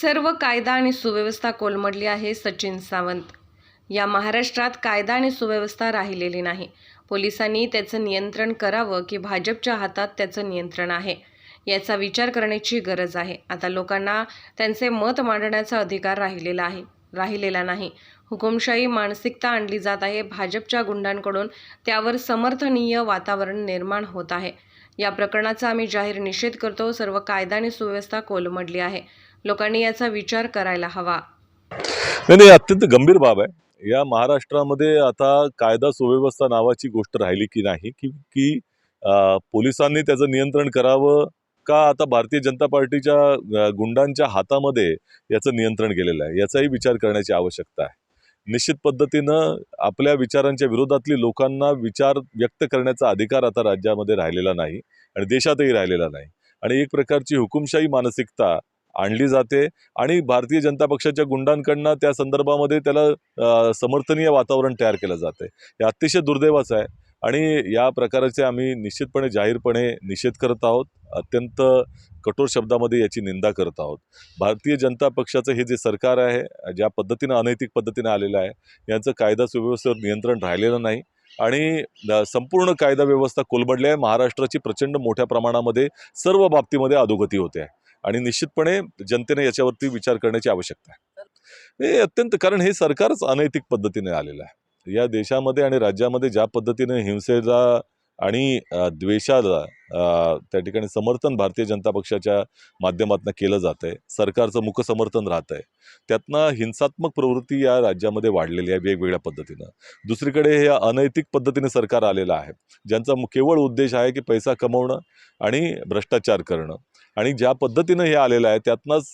सर्व कायदा आणि सुव्यवस्था कोलमडली आहे सचिन सावंत. या महाराष्ट्रात कायदा आणि सुव्यवस्था राहिलेली नाही. पोलिसांनी त्याचं नियंत्रण करावं की भाजपच्या हातात त्याचं नियंत्रण आहे याचा विचार करण्याची गरज आहे. आता लोकांना त्यांचे मत मांडण्याचा अधिकार राहिलेला आहे राहिलेला नाही. हुकुमशाही मानसिकता आणली जात आहे. भाजपच्या गुंडांकडून त्यावर समर्थनीय वातावरण निर्माण होत आहे. या प्रकरणाचा आम्ही जाहीर निषेध करतो. सर्व कायदा आणि सुव्यवस्था कोलमडली आहे. लोकांनी याचा विचार करायला हवा. नाही नाही अत्यंत गंभीर बाब आहे. या महाराष्ट्रामध्ये आता कायदा सुव्यवस्था नावाची गोष्ट राहिली की नाही? की की पोलिसांनी त्याचं नियंत्रण करावं का आता भारतीय जनता पार्टीच्या गुंडांच्या हातामध्ये याचं नियंत्रण गेलेलं आहे? याचाही विचार करण्याची आवश्यकता आहे. निश्चित पद्धतीनं आपल्या विचारांच्या विरोधातली लोकांना विचार व्यक्त करण्याचा अधिकार आता राज्यामध्ये राहिलेला नाही आणि देशातही राहिलेला नाही. आणि एक प्रकारची हुकुमशाही मानसिकता आणली जाते आणि भारतीय जनता पक्षाच्या गुंडांकडनं त्या संदर्भामध्ये त्याला समर्थनीय वातावरण तयार केलं जाते. हे अतिशय दुर्दैवाचं आहे. आणि या प्रकाराचे आम्ही निश्चितपणे जाहीरपणे निषेध करत आहोत. अत्यंत कठोर शब्दामध्ये याची निंदा करत आहोत. भारतीय जनता पक्षाचं हे जे सरकार आहे ज्या पद्धतीनं अनैतिक पद्धतीने आलेलं आहे यांचं कायदा सुव्यवस्थेवर नियंत्रण राहिलेलं नाही आणि संपूर्ण कायदा व्यवस्था कोलबडली आहे. महाराष्ट्राची प्रचंड मोठ्या प्रमाणामध्ये सर्व बाबतीमध्ये अधोगती होते आहे आणि निश्चितपणे जनतेने याच्यावरती विचार करण्याची आवश्यकता आहे. हे अत्यंत कारण हे सरकारच अनैतिक पद्धतीने आलेलं आहे. या देशामध्ये आणि राज्यामध्ये ज्या पद्धतीने हिंसेला आणि द्वेषाला त्या ठिकाणी समर्थन भारतीय जनता पक्षाच्या माध्यमातून केलं जात आहे सरकारचं मुख समर्थन राहत आहे त्यातनं हिंसात्मक प्रवृत्ती या राज्यामध्ये वाढलेली आहे वेगवेगळ्या पद्धतीनं. दुसरीकडे हे अनैतिक पद्धतीने सरकार आलेलं आहे. ज्यांचा केवळ उद्देश आहे की पैसा कमवणं आणि भ्रष्टाचार करणं. आणि ज्या पद्धतीनं हे आलेलं आहे त्यातनंच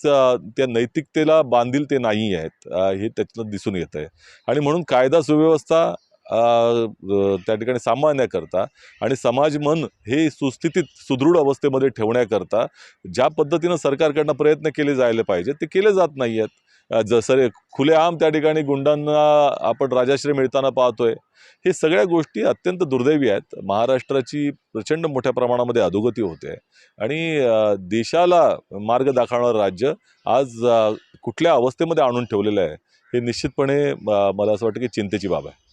त्या नैतिकतेला बांधील ते नाही आहेत हे त्यातनं दिसून येतं आहे आणि म्हणून कायदा सुव्यवस्था त्या ठिकाणी सांभाळण्याकरता आणि समाज मन हे सुस्थितीत सुदृढ अवस्थेमध्ये ठेवण्याकरता ज्या पद्धतीनं सरकारकडनं प्रयत्न केले जायला पाहिजे ते केले जात नाही आहेत जसं खुलेआम त्या ठिकाणी गुंडांना आपण राजाश्रय मिळताना पाहतोय हे सगळ्या गोष्टी अत्यंत दुर्दैवी आहेत. महाराष्ट्राची प्रचंड मोठ्या प्रमाणामध्ये अधोगती होते आणि देशाला मार्ग दाखवणारं राज्य आज कुठल्या अवस्थेमध्ये आणून ठेवलेलं आहे हे निश्चितपणे मला असं वाटतं की चिंतेची बाब आहे.